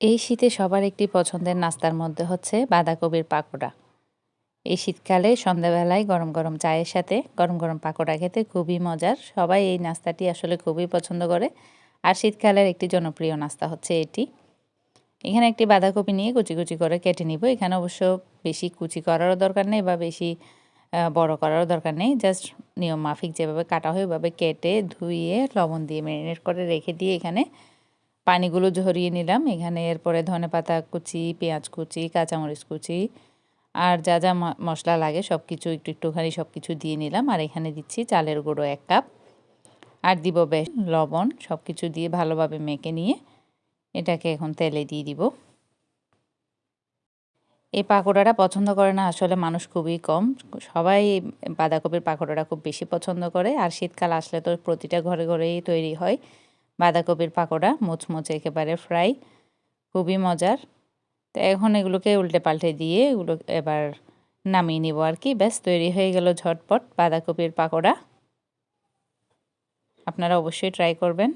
এই শীতে সবার একটি পছন্দের নাস্তার মধ্যে হচ্ছে বাঁধাকপির পাকোড়া। এই শীতকালে সন্ধ্যাবেলায় গরম গরম চায়ের সাথে গরম গরম পাকোড়া খেতে খুবই মজার। সবাই এই নাস্তাটি আসলে খুবই পছন্দ করে। আর শীতকালের একটি জনপ্রিয় নাস্তা হচ্ছে এটি। এখানে একটি বাঁধাকপি নিয়ে কুচি কুচি করে কেটে নিব। এখানে অবশ্য বেশি কুচি করারও দরকার নেই বা বেশি বড় করারও দরকার নেই। জাস্ট নিয়ম মাফিক যেভাবে কাটা হয় ওইভাবে কেটে ধুইয়ে লবণ দিয়ে ম্যারিনেট করে রেখে দিয়ে এখানে পানিগুলো ঝরিয়ে নিলাম। এখানে এরপরে ধনে পাতা কুচি, পেঁয়াজ কুচি, কাঁচামরিচ কুচি আর যা যা মশলা লাগে সব কিছু একটু একটুখানি সব কিছু দিয়ে নিলাম। আর এখানে দিচ্ছি চালের গুঁড়ো এক কাপ। আর দিব বেশ লবণ সব কিছু দিয়ে ভালোভাবে মেখে নিয়ে এটাকে এখন তেলে দিয়ে দিব। এই পাকোড়াটা পছন্দ করে না, আসলে মানুষ খুবই কম। সবাই বাঁধাকপির পাকোড়াটা খুব বেশি পছন্দ করে। আর শীতকাল আসলে তো প্রতিটা ঘরে ঘরেই তৈরি হয়। বাঁধাকপির পাকোড়া, মুচমুচে একেবারে ফ্রাই খুবই মজার। তো এখন এগুলোকে উল্টে পাল্টে দিয়ে এগুলো এবার নামিয়ে নিব আর কি। ব্যাস, তৈরি হয়ে গেল ঝটপট বাঁধাকপির পাকোড়া। আপনারা অবশ্যই ট্রাই করবেন।